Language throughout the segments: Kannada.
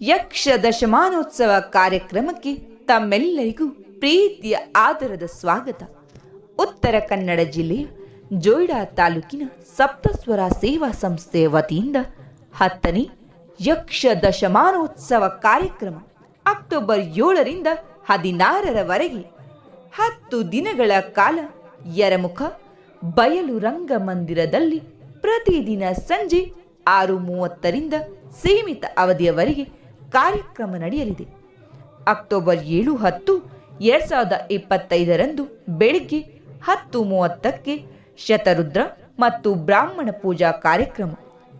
ಯಕ್ಷ ದಶಮಾನೋತ್ಸವ ಕಾರ್ಯಕ್ರಮಕ್ಕೆ ತಮ್ಮೆಲ್ಲರಿಗೂ ಪ್ರೀತಿಯ ಆದರದ ಸ್ವಾಗತ. ಉತ್ತರ ಕನ್ನಡ ಜಿಲ್ಲೆಯ ಜೋಯ್ಡಾ ತಾಲೂಕಿನ ಸಪ್ತಸ್ವರ ಸೇವಾ ಸಂಸ್ಥೆಯ ವತಿಯಿಂದ ಹತ್ತನೇ ಯಕ್ಷ ದಶಮಾನೋತ್ಸವ ಕಾರ್ಯಕ್ರಮ ಅಕ್ಟೋಬರ್ ಏಳರಿಂದ ಹದಿನಾರರವರೆಗೆ. ಹತ್ತು ದಿನಗಳ ಕಾಲ ಯರಮುಖ ಬಯಲು ರಂಗಮಂದಿರದಲ್ಲಿ ಪ್ರತಿದಿನ ಸಂಜೆ ಆರು ಮೂವತ್ತರಿಂದ ಸೀಮಿತ ಅವಧಿಯವರೆಗೆ ಕಾರ್ಯಕ್ರಮ ನಡೆಯಲಿದೆ. ಅಕ್ಟೋಬರ್ ಏಳು ಹತ್ತು ಎರಡ್ ಸಾವಿರದ ಇಪ್ಪತ್ತೈದರಂದು ಬೆಳಿಗ್ಗೆ ಹತ್ತು ಮೂವತ್ತಕ್ಕೆ ಶತರುದ್ರ ಮತ್ತು ಬ್ರಾಹ್ಮಣ ಪೂಜಾ ಕಾರ್ಯಕ್ರಮ,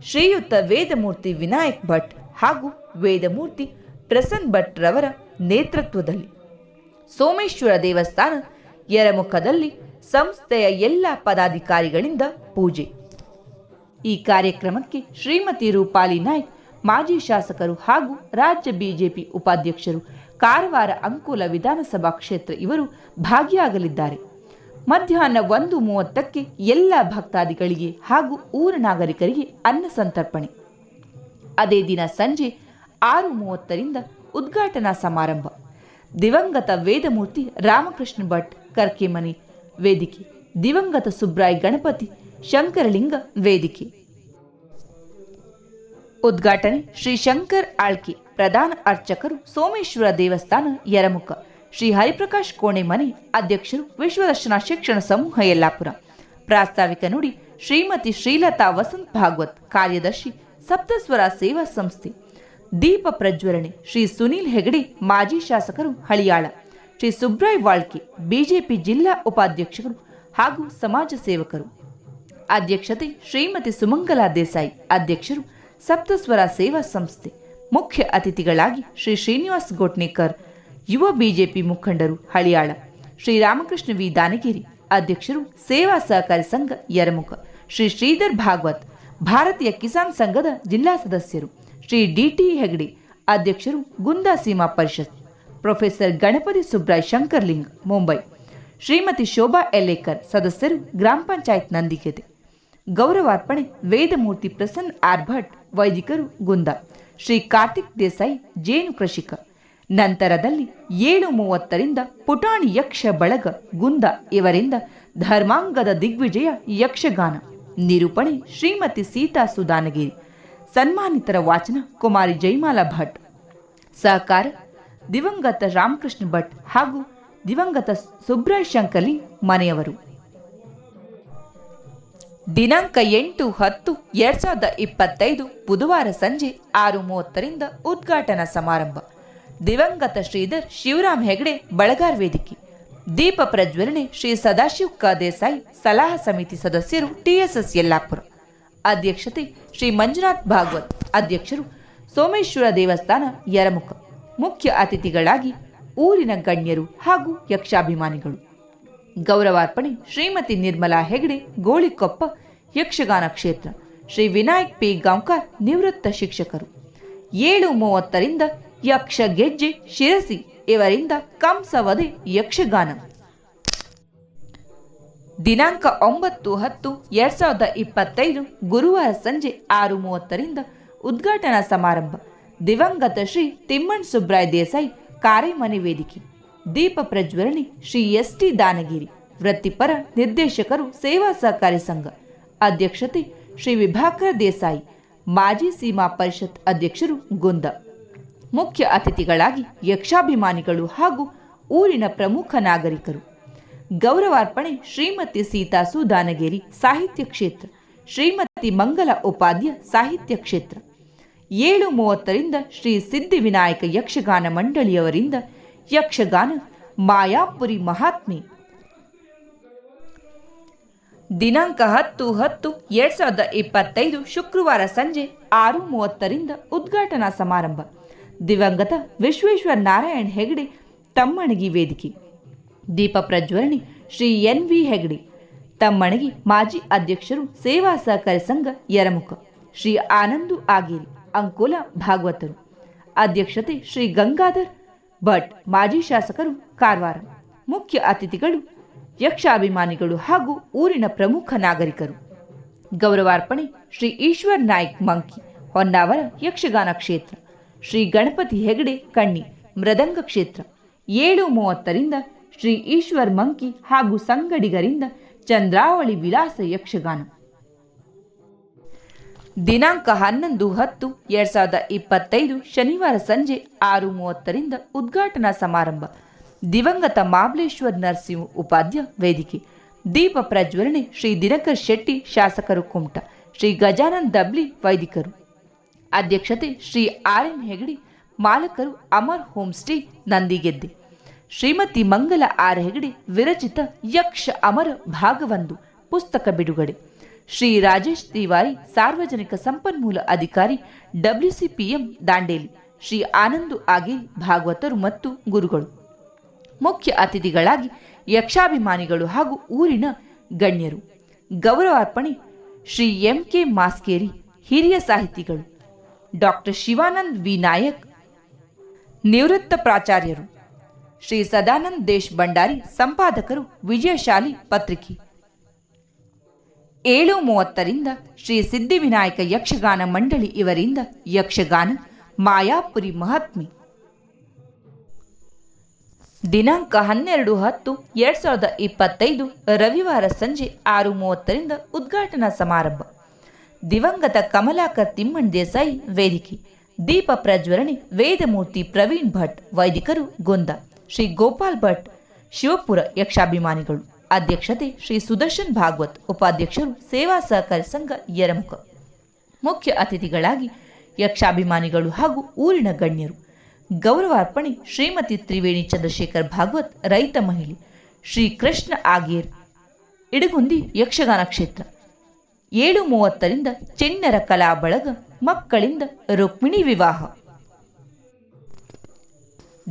ಶ್ರೀಯುತ ವೇದಮೂರ್ತಿ ವಿನಾಯಕ್ ಭಟ್ ಹಾಗೂ ವೇದಮೂರ್ತಿ ಪ್ರಸನ್ ಭಟ್ ರವರ ನೇತೃತ್ವದಲ್ಲಿ. ಸೋಮೇಶ್ವರ ದೇವಸ್ಥಾನ ಯರಮುಖದಲ್ಲಿ ಸಂಸ್ಥೆಯ ಎಲ್ಲ ಪದಾಧಿಕಾರಿಗಳಿಂದ ಪೂಜೆ. ಈ ಕಾರ್ಯಕ್ರಮಕ್ಕೆ ಶ್ರೀಮತಿ ರೂಪಾಲಿ ನಾಯ್ಕ್ ಮಾಜಿ ಶಾಸಕರು ಹಾಗೂ ರಾಜ್ಯ ಬಿಜೆಪಿ ಉಪಾಧ್ಯಕ್ಷರು ಕಾರವಾರ ಅಂಕೋಲ ವಿಧಾನಸಭಾ ಕ್ಷೇತ್ರ ಇವರು ಭಾಗಿಯಾಗಲಿದ್ದಾರೆ. ಮಧ್ಯಾಹ್ನ ಒಂದು ಮೂವತ್ತಕ್ಕೆ ಎಲ್ಲ ಭಕ್ತಾದಿಗಳಿಗೆ ಹಾಗೂ ಊರ ನಾಗರಿಕರಿಗೆ ಅನ್ನ ಸಂತರ್ಪಣೆ. ಅದೇ ದಿನ ಸಂಜೆ ಆರು ಮೂವತ್ತರಿಂದ ಉದ್ಘಾಟನಾ ಸಮಾರಂಭ. ದಿವಂಗತ ವೇದಮೂರ್ತಿ ರಾಮಕೃಷ್ಣ ಭಟ್ ಕರ್ಕೆಮನಿ ವೇದಿಕೆ, ದಿವಂಗತ ಸುಬ್ರಾಯ್ ಗಣಪತಿ ಶಂಕರಲಿಂಗ ವೇದಿಕೆ. ಉದ್ಘಾಟನೆ ಶ್ರೀ ಶಂಕರ್ ಆಳ್ಕೆ, ಪ್ರಧಾನ ಅರ್ಚಕರು ಸೋಮೇಶ್ವರ ದೇವಸ್ಥಾನ, ಯರಮುಖ. ಶ್ರೀ ಹರಿಪ್ರಕಾಶ್ ಕೋಣೆಮನೆ ಅಧ್ಯಕ್ಷರು ವಿಶ್ವದರ್ಶನ ಶಿಕ್ಷಣ ಸಮೂಹ ಯಲ್ಲಾಪುರ. ಪ್ರಾಸ್ತಾವಿಕ ನುಡಿ ಶ್ರೀಮತಿ ಶ್ರೀಲತಾ ವಸಂತ್ ಭಾಗವತ್, ಕಾರ್ಯದರ್ಶಿ ಸಪ್ತಸ್ವರ ಸೇವಾ ಸಂಸ್ಥೆ. ದೀಪ ಪ್ರಜ್ವಲನೆ ಶ್ರೀ ಸುನೀಲ್ ಹೆಗಡೆ, ಮಾಜಿ ಶಾಸಕರು ಹಳಿಯಾಳ. ಶ್ರೀ ಸುಬ್ರಾಯ್ ವಾಳ್ಕೆ, ಬಿಜೆಪಿ ಜಿಲ್ಲಾ ಉಪಾಧ್ಯಕ್ಷರು ಹಾಗೂ ಸಮಾಜ ಸೇವಕರು. ಅಧ್ಯಕ್ಷತೆ ಶ್ರೀಮತಿ ಸುಮಂಗಲಾ ದೇಸಾಯಿ, ಅಧ್ಯಕ್ಷರು ಸಪ್ತಸ್ವರ ಸೇವಾ ಸಂಸ್ಥೆ ಮುಖ್ಯ ಅತಿಥಿಗಳಾಗಿ ಶ್ರೀ ಶ್ರೀನಿವಾಸ್ ಗೋಟ್ನೇಕರ್, ಯುವ ಬಿಜೆಪಿ ಮುಖಂಡರು ಹಳಿಯಾಳ ಶ್ರೀರಾಮಕೃಷ್ಣ ವಿ. ದಾನಗಿರಿ ಅಧ್ಯಕ್ಷರು ಸೇವಾ ಸಹಕಾರಿ ಸಂಘ ಯರಮುಖ, ಶ್ರೀ ಶ್ರೀಧರ್ ಭಾಗವತ್, ಭಾರತೀಯ ಕಿಸಾನ್ ಸಂಘದ ಜಿಲ್ಲಾ ಸದಸ್ಯರು, ಶ್ರೀ ಡಿಟಿ ಹೆಗಡೆ ಅಧ್ಯಕ್ಷರು ಗುಂದಾ ಸೀಮಾ ಪರಿಷತ್, ಪ್ರೊಫೆಸರ್ ಗಣಪತಿ ಸುಬ್ರಾಯ್ ಶಂಕರ್ಲಿಂಗ್, ಮುಂಬೈ, ಶ್ರೀಮತಿ ಶೋಭಾ ಎಲೇಕರ್ ಸದಸ್ಯರು ಗ್ರಾಮ ಪಂಚಾಯತ್ ನಂದಿಕೆತೆ ಗೌರವಾರ್ಪಣೆ ವೇದಮೂರ್ತಿ ಪ್ರಸನ್ನ ಆರ್ ಭಟ್ ವೈದಿಕರು ಗುಂದ. ಶ್ರೀ ಕಾರ್ತಿಕ್ ದೇಸಾಯಿ ಜೇನು ಕೃಷಿಕ. ನಂತರದಲ್ಲಿ ಏಳು ಮೂವತ್ತರಿಂದ ಪುಟಾಣಿ ಯಕ್ಷ ಬಳಗ ಗುಂದ ಇವರಿಂದ ಧರ್ಮಾಂಗದ ದಿಗ್ವಿಜಯ ಯಕ್ಷಗಾನ. ನಿರೂಪಣೆ ಶ್ರೀಮತಿ ಸೀತಾ ಸುಧಾನಗಿರಿ. ಸನ್ಮಾನಿತರ ವಾಚನ ಕುಮಾರಿ ಜೈಮಾಲಾ ಭಟ್. ಸಹಕಾರ ದಿವಂಗತ ರಾಮಕೃಷ್ಣ ಭಟ್ ಹಾಗೂ ದಿವಂಗತ ಸುಬ್ರಾಯ್ ಶಂಕರ್ಲಿ ಮನೆಯವರು. ದಿನಾಂಕ ಎಂಟು ಹತ್ತು ಎರಡ್ ಸಾವಿರದ ಇಪ್ಪತ್ತೈದು ಬುಧವಾರ ಸಂಜೆ ಆರು ಮೂವತ್ತರಿಂದ ಉದ್ಘಾಟನಾ ಸಮಾರಂಭ. ದಿವಂಗತ ಶ್ರೀಧರ್ ಶಿವರಾಮ್ ಹೆಗಡೆ ಬಳಗಾರ್ ವೇದಿಕೆ. ದೀಪ ಪ್ರಜ್ವಲನೆ ಶ್ರೀ ಸದಾಶಿವ್ ಕ ದೇಸಾಯಿ ಸಲಹಾ ಸಮಿತಿ ಸದಸ್ಯರು ಟಿಎಸ್ಎಸ್ ಯಲ್ಲಾಪುರ. ಅಧ್ಯಕ್ಷತೆ ಶ್ರೀ ಮಂಜುನಾಥ್ ಭಾಗವತ್. ಅಧ್ಯಕ್ಷರು ಸೋಮೇಶ್ವರ ದೇವಸ್ಥಾನ ಯರಮುಖ. ಮುಖ್ಯ ಅತಿಥಿಗಳಾಗಿ ಊರಿನ ಗಣ್ಯರು ಹಾಗೂ ಯಕ್ಷಾಭಿಮಾನಿಗಳು. ಗೌರವಾರ್ಪಣೆ, ಶ್ರೀಮತಿ ನಿರ್ಮಲಾ ಹೆಗಡೆ, ಗೋಳಿಕೊಪ್ಪ, ಯಕ್ಷಗಾನ ಕ್ಷೇತ್ರ. ಶ್ರೀ ವಿನಾಯಕ್ ಪಿ. ಗಾಂವ್ಕರ್, ನಿವೃತ್ತ ಶಿಕ್ಷಕರು. ಏಳು ಮೂವತ್ತರಿಂದ ಯಕ್ಷ ಗೆಜ್ಜೆ, ಶಿರಸಿ ಇವರಿಂದ ಕಂಸವದೆ ಯಕ್ಷಗಾನ. ದಿನಾಂಕ ಒಂಬತ್ತು ಹತ್ತು ಎರಡ್ ಸಾವಿರದ ಇಪ್ಪತ್ತೈದು ಗುರುವಾರ ಸಂಜೆ ಆರು ಮೂವತ್ತರಿಂದ ಉದ್ಘಾಟನಾ ಸಮಾರಂಭ. ದಿವಂಗತ ಶ್ರೀ ತಿಮ್ಮಣ್ ಸುಬ್ರಾಯ್ ದೇಸಾಯಿ ಕಾರೆಮನೆ ವೇದಿಕೆ. ದೀಪ ಪ್ರಜ್ವಲನೆ ಶ್ರೀ ಎಸ್ ಟಿ ದಾನಗಿರಿ, ವೃತ್ತಿಪರ ನಿರ್ದೇಶಕರು ಸೇವಾ ಸಹಕಾರಿ ಸಂಘ, ಅಧ್ಯಕ್ಷತೆ ಶ್ರೀ ವಿಭಾಕರ ದೇಸಾಯಿ, ಮಾಜಿ ಸೀಮಾ ಪರಿಷತ್ ಅಧ್ಯಕ್ಷರು ಗುಂದ. ಮುಖ್ಯ ಅತಿಥಿಗಳಾಗಿ ಯಕ್ಷಾಭಿಮಾನಿಗಳು ಹಾಗೂ ಊರಿನ ಪ್ರಮುಖ ನಾಗರಿಕರು. ಗೌರವಾರ್ಪಣೆ ಶ್ರೀಮತಿ ಸೀತಾಸು ಸುದಾನಗೇರಿ ಸಾಹಿತ್ಯ ಕ್ಷೇತ್ರ, ಶ್ರೀಮತಿ ಮಂಗಲ ಉಪಾಧ್ಯ ಸಾಹಿತ್ಯ ಕ್ಷೇತ್ರ. ಏಳು ಮೂವತ್ತರಿಂದ ಶ್ರೀ ಸಿದ್ಧಿವಿನಾಯಕ ಯಕ್ಷಗಾನ ಮಂಡಳಿಯವರಿಂದ ಯಕ್ಷಗಾನ, ಮಾಯಾಪುರಿ ಮಹಾತ್ಮೆ. ದಿನಾಂಕ ಹತ್ತು ಹತ್ತು ಎರಡ್ ಸಾವಿರದ ಇಪ್ಪತ್ತೈದು ಶುಕ್ರವಾರ ಸಂಜೆ ಆರು ಮೂವತ್ತರಿಂದ ಉದ್ಘಾಟನಾ ಸಮಾರಂಭ. ದಿವಂಗತ ವಿಶ್ವೇಶ್ವರ ನಾರಾಯಣ್ ಹೆಗಡೆ, ತಮ್ಮಣಗಿ ವೇದಿಕೆ. ದೀಪ ಪ್ರಜ್ವಲನೆ ಶ್ರೀ ಎನ್ ವಿ ಹೆಗಡೆ. ತಮ್ಮಣಗಿ ಮಾಜಿ ಅಧ್ಯಕ್ಷರು ಸೇವಾ ಸಹಕಾರಿ ಸಂಘ ಯರಮುಖ. ಶ್ರೀ ಆನಂದು ಆಗೇರಿ ಅಂಕೋಲ ಭಾಗವತರು. ಅಧ್ಯಕ್ಷತೆ ಶ್ರೀ ಗಂಗಾಧರ್ ಭಟ್, ಮಾಜಿ ಶಾಸಕರು ಕಾರವಾರ. ಮುಖ್ಯ ಅತಿಥಿಗಳು, ಯಕ್ಷಾಭಿಮಾನಿಗಳು ಹಾಗೂ ಊರಿನ ಪ್ರಮುಖ ನಾಗರಿಕರು. ಗೌರವಾರ್ಪಣೆ ಶ್ರೀ ಈಶ್ವರ್ ನಾಯ್ಕ್ ಮಂಕಿ, ಹೊನ್ನಾವರ ಯಕ್ಷಗಾನ ಕ್ಷೇತ್ರ. ಶ್ರೀ ಗಣಪತಿ ಹೆಗಡೆ ಕಣ್ಣಿ, ಮೃದಂಗ ಕ್ಷೇತ್ರ. ಏಳು ಮೂವತ್ತರಿಂದ ಶ್ರೀ ಈಶ್ವರ್ ಮಂಕಿ ಹಾಗೂ ಸಂಗಡಿಗರಿಂದ ಚಂದ್ರಾವಳಿ ವಿಲಾಸ ಯಕ್ಷಗಾನ. ದಿನಾಂಕ ಹನ್ನೊಂದು ಹತ್ತು ಎರಡ್ ಸಾವಿರದ ಇಪ್ಪತ್ತೈದು ಶನಿವಾರ ಸಂಜೆ ಆರು ಮೂವತ್ತರಿಂದ ಉದ್ಘಾಟನಾ ಸಮಾರಂಭ. ದಿವಂಗತ ಮಾಬಲೇಶ್ವರ್ ನರಸಿಂಹ ಉಪಾಧ್ಯ ವೇದಿಕೆ. ದೀಪ ಪ್ರಜ್ವಲನೆ ಶ್ರೀ ದಿನಕರ್ ಶೆಟ್ಟಿ ಶಾಸಕರು ಕುಮಟ, ಶ್ರೀ ಗಜಾನಂದ ದಬ್ಲಿ ವೈದಿಕರು. ಅಧ್ಯಕ್ಷತೆ Shri R M ಹೆಗಡಿ, ಮಾಲಕರು Amar home stay Nandigadde. Shrimati Mangala R Hegde ವಿರಚಿತ ಯಕ್ಷ ಅಮರ ಭಾಗವೊಂದು, ಪುಸ್ತಕ ಬಿಡುಗಡೆ. ಶ್ರೀ ರಾಜೇಶ್ ತಿವಾರಿ, ಸಾರ್ವಜನಿಕ ಸಂಪನ್ಮೂಲ ಅಧಿಕಾರಿ ಡಬ್ಲ್ಯೂಸಿಪಿಎಂ ದಾಂಡೇಲಿ, ಶ್ರೀ ಆನಂದು ಆಗಿ, ಭಾಗವತರು ಮತ್ತು ಗುರುಗಳು. ಮುಖ್ಯ ಅತಿಥಿಗಳಾಗಿ ಯಕ್ಷಾಭಿಮಾನಿಗಳು ಹಾಗೂ ಊರಿನ ಗಣ್ಯರು. ಗೌರವಾರ್ಪಣೆ ಶ್ರೀ ಎಂ ಕೆ ಮಾಸ್ಕೇರಿ, ಹಿರಿಯ ಸಾಹಿತಿಗಳು. Doctor Shivanand V. ನಾಯಕ್, ನಿವೃತ್ತ ಪ್ರಾಚಾರ್ಯರು. ಶ್ರೀ ಸದಾನಂದ್ ದೇಶ್ ಭಂಡಾರಿ, ಸಂಪಾದಕರು, ವಿಜಯಶಾಲಿ ಪತ್ರಿಕೆ. ಏಳು ಮೂವತ್ತರಿಂದ ಶ್ರೀ ಸಿದ್ಧಿವಿನಾಯಕ ಯಕ್ಷಗಾನ ಮಂಡಳಿ ಇವರಿಂದ ಯಕ್ಷಗಾನ ಮಾಯಾಪುರಿ ಮಹಾತ್ಮೆ. ದಿನಾಂಕ ಹನ್ನೆರಡು ಹತ್ತು ಎರಡ್ ಸಾವಿರದ ಇಪ್ಪತ್ತೈದು ರವಿವಾರ ಸಂಜೆ ಆರು ಮೂವತ್ತರಿಂದ ಉದ್ಘಾಟನಾ ಸಮಾರಂಭ. ದಿವಂಗತ ಕಮಲಾಕರ್ ತಿಮ್ಮಣ್ ದೇಸಾಯಿ ವೇದಿಕೆ. ದೀಪ ಪ್ರಜ್ವಲನೆ ವೇದಮೂರ್ತಿ ಪ್ರವೀಣ್ ಭಟ್ ವೈದಿಕರು ಗೊಂದ. ಶ್ರೀ ಗೋಪಾಲ್ ಭಟ್ ಶಿವಪುರ ಯಕ್ಷಾಭಿಮಾನಿಗಳು. ಅಧ್ಯಕ್ಷತೆ ಶ್ರೀ ಸುದರ್ಶನ್ ಭಾಗವತ್ ಉಪಾಧ್ಯಕ್ಷರು ಸೇವಾ ಸಹಕಾರ ಸಂಘ ಯರಮುಖ ಮುಖ್ಯ ಅತಿಥಿಗಳಾಗಿ ಯಕ್ಷಾಭಿಮಾನಿಗಳು ಹಾಗೂ ಊರಿನ ಗಣ್ಯರು. ಗೌರವಾರ್ಪಣೆ ಶ್ರೀಮತಿ ತ್ರಿವೇಣಿ ಚಂದ್ರಶೇಖರ್ ಭಾಗವತ್ ರೈತ ಮಹಿಳೆ ಶ್ರೀ ಕೃಷ್ಣ ಆಗೇರ್. ಇಡಗುಂದಿ ಯಕ್ಷಗಾನ ಕ್ಷೇತ್ರ. ಏಳು ಮೂವತ್ತರಿಂದ ಚೆನ್ನರ ಕಲಾ ಬಳಗ ಮಕ್ಕಳಿಂದ ರುಕ್ಮಿಣಿ ವಿವಾಹ.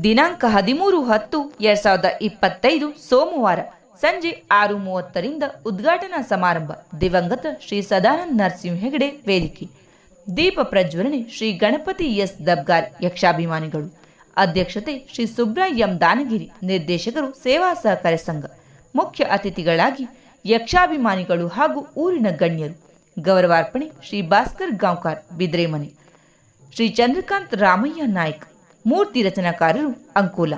ದಿನಾಂಕ ಹದಿಮೂರು ಹತ್ತು ಎರಡ್ ಸಾವಿರದ ಇಪ್ಪತ್ತೈದು ಸೋಮವಾರ. ಸಂಜೆ ಆರು ಮೂವತ್ತರಿಂದ ಉದ್ಘಾಟನಾ ಸಮಾರಂಭ. ದಿವಂಗತ ಶ್ರೀ ಸದಾನಂದ ನರಸಿಂಹ ಹೆಗಡೆ ವೇದಿಕೆ. ದೀಪ ಪ್ರಜ್ವಲನೆ ಶ್ರೀ ಗಣಪತಿ ಎಸ್. ದಬ್ಗಾರ್ ಯಕ್ಷಾಭಿಮಾನಿಗಳು. ಅಧ್ಯಕ್ಷತೆ ಶ್ರೀ ಸುಬ್ರಾಯ್ ಎಂ. ದಾನಗಿರಿ, ನಿರ್ದೇಶಕರು ಸೇವಾ ಸಹಕಾರ ಸಂಘ. ಮುಖ್ಯ ಅತಿಥಿಗಳಾಗಿ ಯಕ್ಷಾಭಿಮಾನಿಗಳು ಹಾಗೂ ಊರಿನ ಗಣ್ಯರು. ಗೌರವಾರ್ಪಣೆ ಶ್ರೀ ಭಾಸ್ಕರ್ ಗಾಂವ್ಕರ್, ಬಿದ್ರೇಮನೆ. ಶ್ರೀ ಚಂದ್ರಕಾಂತ್ ರಾಮಯ್ಯ ನಾಯ್ಕ, ಮೂರ್ತಿ ರಚನಾಕಾರರು ಅಂಕೋಲ.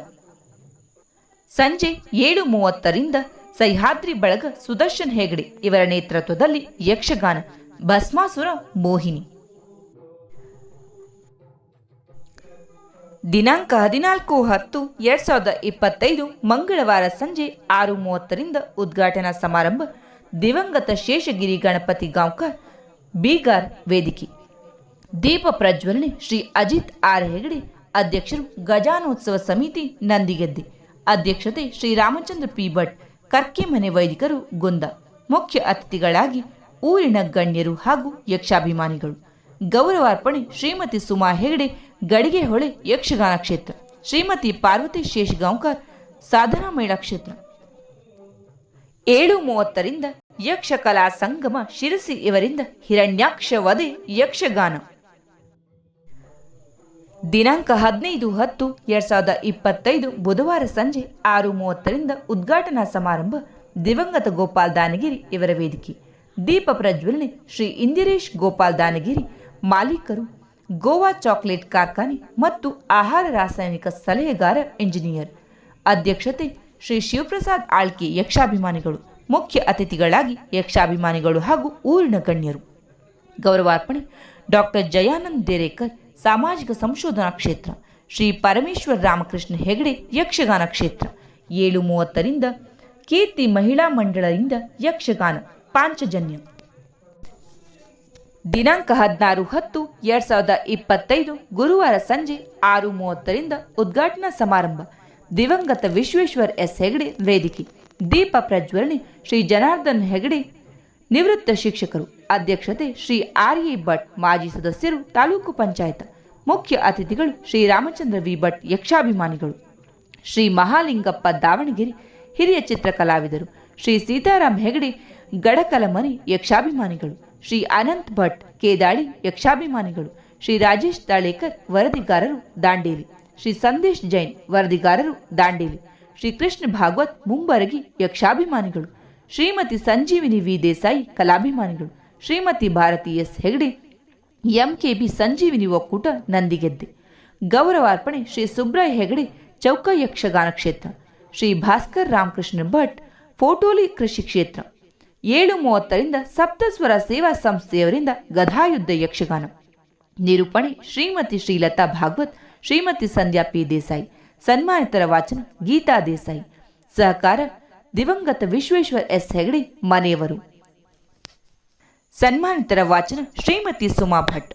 ಸಂಜೆ ಏಳು ಮೂವತ್ತರಿಂದ ಸಹ್ಯಾದ್ರಿ ಬಳಗ ಸುದರ್ಶನ್ ಹೆಗಡೆ ಇವರ ನೇತೃತ್ವದಲ್ಲಿ ಯಕ್ಷಗಾನ ಭಸ್ಮಾಸುರ ಮೋಹಿನಿ. ದಿನಾಂಕ ಹದಿನಾಲ್ಕು ಹತ್ತು ಎರಡ್ ಸಾವಿರದ ಇಪ್ಪತ್ತೈದು ಮಂಗಳವಾರ ಸಂಜೆ ಆರು ಮೂವತ್ತರಿಂದ ಉದ್ಘಾಟನಾ ಸಮಾರಂಭ ದಿವಂಗತ ಶೇಷಗಿರಿ ಗಣಪತಿ ಗಾಂವ್ಕರ್ ಬೀಗಾರ್ ವೇದಿಕೆ. ದೀಪ ಪ್ರಜ್ವಲನೆ ಶ್ರೀ ಅಜಿತ್ ಆರ್ ಹೆಗಡೆ ಅಧ್ಯಕ್ಷರು ಗಜಾನೋತ್ಸವ ಸಮಿತಿ ನಂದಿಗೆದ್ದೆ. ಅಧ್ಯಕ್ಷತೆ ಶ್ರೀರಾಮಚಂದ್ರ ಪಿ ಭಟ್ ಕರ್ಕೆಮನೆ ವೈದಿಕರು ಗೊಂದ, ಮುಖ್ಯ ಅತಿಥಿಗಳಾಗಿ ಊರಿನ ಗಣ್ಯರು ಹಾಗೂ ಯಕ್ಷಾಭಿಮಾನಿಗಳು. ಗೌರವಾರ್ಪಣೆ ಶ್ರೀಮತಿ ಸುಮಾ ಹೆಗಡೆ ಗಡಿಗೆಹೊಳೆ ಯಕ್ಷಗಾನ ಕ್ಷೇತ್ರ, ಶ್ರೀಮತಿ ಪಾರ್ವತಿ ಶೇಷಗಾಂವ್ಕರ್ ಸಾಧನಾ ಮೇಳ ಕ್ಷೇತ್ರ. ಏಳು ಮೂವತ್ತರಿಂದ ಯಕ್ಷಕಲಾ ಸಂಗಮ ಶಿರಸಿ ಇವರಿಂದ ಹಿರಣ್ಯಾಕ್ಷ ವಧೆ ಯಕ್ಷಗಾನ. ದಿನಾಂಕ ಹದಿನೈದು ಹತ್ತು ಎರಡ್ ಸಾವಿರದ ಇಪ್ಪತ್ತೈದು ಬುಧವಾರ ಸಂಜೆ ಆರು ಮೂವತ್ತರಿಂದ ಉದ್ಘಾಟನಾ ಸಮಾರಂಭ ದಿವಂಗತ ಗೋಪಾಲ್ ದಾನಗಿರಿ ಇವರ ವೇದಿಕೆ. ದೀಪ ಪ್ರಜ್ವಲನೆ ಶ್ರೀ ಇಂದಿರೇಶ್ ಗೋಪಾಲ್ ದಾನಗಿರಿ ಮಾಲೀಕರು, ಗೋವಾ ಚಾಕ್ಲೇಟ್ ಕಾರ್ಖಾನೆ ಮತ್ತು ಆಹಾರ ರಾಸಾಯನಿಕ ಸಲಹೆಗಾರ ಇಂಜಿನಿಯರ್ ಅಧ್ಯಕ್ಷತೆ ಶ್ರೀ ಶಿವಪ್ರಸಾದ್ ಆಳ್ಕೆ ಯಕ್ಷಾಭಿಮಾನಿಗಳು, ಮುಖ್ಯ ಅತಿಥಿಗಳಾಗಿ ಯಕ್ಷಾಭಿಮಾನಿಗಳು ಹಾಗೂ ಊರಿನ ಗಣ್ಯರು. ಗೌರವಾರ್ಪಣೆ ಡಾಕ್ಟರ್ ಜಯಾನಂದ್ ದೇರೇಕರ್ ಸಾಮಾಜಿಕ ಸಂಶೋಧನಾ ಕ್ಷೇತ್ರ, ಶ್ರೀ ಪರಮೇಶ್ವರ ರಾಮಕೃಷ್ಣ ಹೆಗಡೆ ಯಕ್ಷಗಾನ ಕ್ಷೇತ್ರ ಏಳು ಮೂವತ್ತರಿಂದ ಕೀರ್ತಿ ಮಹಿಳಾ ಮಂಡಳದಿಂದ ಯಕ್ಷಗಾನ ಪಾಂಚಜನ್ಯ. ದಿನಾಂಕ ಹದಿನಾರು ಹತ್ತು ಎರಡ್ ಸಾವಿರದ ಇಪ್ಪತ್ತೈದು ಗುರುವಾರ ಸಂಜೆ ಆರು ಮೂವತ್ತರಿಂದ ಉದ್ಘಾಟನಾ ಸಮಾರಂಭ, ದಿವಂಗತ ವಿಶ್ವೇಶ್ವರ್ ಎಸ್ ಹೆಗಡೆ ವೇದಿಕೆ, ದೀಪ ಪ್ರಜ್ವಲನೆ, ಶ್ರೀ ಜನಾರ್ದನ್ ಹೆಗಡೆ ನಿವೃತ್ತ ಶಿಕ್ಷಕರು. ಅಧ್ಯಕ್ಷತೆ ಶ್ರೀ ಆರ್ ಎ ಭಟ್, ಮಾಜಿ ಸದಸ್ಯರು, ತಾಲೂಕು ಪಂಚಾಯತ್. ಮುಖ್ಯ ಅತಿಥಿಗಳು ಶ್ರೀ ರಾಮಚಂದ್ರ ವಿ ಭಟ್, ಯಕ್ಷಾಭಿಮಾನಿಗಳು. ಶ್ರೀ ಮಹಾಲಿಂಗಪ್ಪ ದಾವಣಗೆರೆ, ಹಿರಿಯ ಚಿತ್ರಕಲಾವಿದರು. ಶ್ರೀ ಸೀತಾರಾಮ್ ಹೆಗಡೆ ಗಡಕಲಮನಿ ಯಕ್ಷಾಭಿಮಾನಿಗಳು. ಶ್ರೀ ಅನಂತ್ ಭಟ್, ಕೇದಾಳಿ, ಯಕ್ಷಾಭಿಮಾನಿಗಳು. ಶ್ರೀ ರಾಜೇಶ್ ತಾಳೇಕರ್, ವರದಿಗಾರರು, ದಾಂಡೇಲಿ. ಶ್ರೀ ಸಂದೇಶ್ ಜೈನ್, ವರದಿಗಾರರು, ದಾಂಡೇಲಿ. ಶ್ರೀ ಕೃಷ್ಣ ಭಾಗವತ್, ಮುಂಬರಗಿ, ಯಕ್ಷಾಭಿಮಾನಿಗಳು. ಶ್ರೀಮತಿ ಸಂಜೀವಿನಿ ವಿ. ದೇಸಾಯಿ, ಕಲಾಭಿಮಾನಿಗಳು. ಶ್ರೀಮತಿ ಭಾರತಿ ಎಸ್. ಹೆಗಡೆ, ಎಂಕೆಬಿ ಸಂಜೀವಿನಿ ಒಕ್ಕೂಟ, ನಂದಿಗೆದ್ದೆ. ಗೌರವಾರ್ಪಣೆ ಶ್ರೀ ಸುಬ್ರಾಯ ಹೆಗಡೆ, ಚೌಕ ಯಕ್ಷಗಾನ ಕ್ಷೇತ್ರ. ಶ್ರೀ ಭಾಸ್ಕರ್ ರಾಮಕೃಷ್ಣ ಭಟ್ ಫೋಟೋಲಿ ಕೃಷಿ ಕ್ಷೇತ್ರ. ಏಳು ಮೂವತ್ತರಿಂದ ಸಪ್ತಸ್ವರ ಸೇವಾ ಸಂಸ್ಥೆಯವರಿಂದ ಗದಾಯುದ್ಧ ಯಕ್ಷಗಾನ. ನಿರೂಪಣೆ ಶ್ರೀಮತಿ ಶ್ರೀಲತಾ ಭಾಗವತ್, ಶ್ರೀಮತಿ ಸಂಧ್ಯಾ ಪಿ. ದೇಸಾಯಿ. ಸನ್ಮಾನಿತರ ವಾಚನ ಗೀತಾ ದೇಸಾಯಿ. ಸಹಕಾರ ದಿವಂಗತ ವಿಶ್ವೇಶ್ವರ್ ಎಸ್. ಹೆಗಡೆ ಮನೆಯವರು. ಸನ್ಮಾನಿತರ ವಾಚನ ಶ್ರೀಮತಿ ಸುಮಾ ಭಟ್.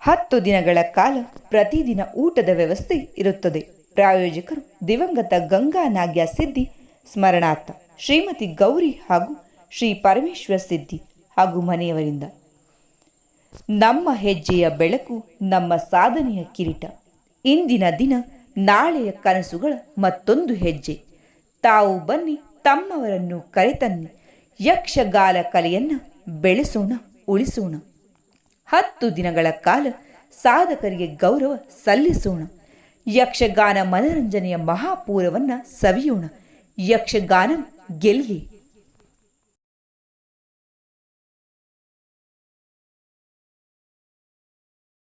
ಹತ್ತು ದಿನಗಳ ಕಾಲ ಪ್ರತಿದಿನ ಊಟದ ವ್ಯವಸ್ಥೆ ಇರುತ್ತದೆ. ಪ್ರಾಯೋಜಕರು ದಿವಂಗತ ಗಂಗಾ ನಾಗ್ಯ ಸಿದ್ಧಿ, ಸ್ಮರಣಾರ್ಥ, ಶ್ರೀಮತಿ ಗೌರಿ ಹಾಗೂ ಶ್ರೀ ಪರಮೇಶ್ವರ ಸಿದ್ಧಿ ಹಾಗೂ ಮನೆಯವರಿಂದ. ನಮ್ಮ ಹೆಜ್ಜೆಯ ಬೆಳಕು, ನಮ್ಮ ಸಾಧನೆಯ ಕಿರೀಟ. ಇಂದಿನ ದಿನ ನಾಳೆಯ ಕನಸುಗಳ ಮತ್ತೊಂದು ಹೆಜ್ಜೆ. ತಾವು ಬನ್ನಿ ತಮ್ಮವರನ್ನು ಕರೆತನ್ನಿ. ಯಕ್ಷಗಾನ ಕಲೆಯನ್ನು ಬೆಳೆಸೋಣ, ಉಳಿಸೋಣ. ಹತ್ತು ದಿನಗಳ ಕಾಲ ಸಾಧಕರಿಗೆ ಗೌರವ ಸಲ್ಲಿಸೋಣ. ಯಕ್ಷಗಾನ ಮನರಂಜನೆಯ ಮಹಾಪೂರವನ್ನು ಸವಿಯೋಣ. ಯಕ್ಷಗಾನ ಗೆಲ್ಗೆ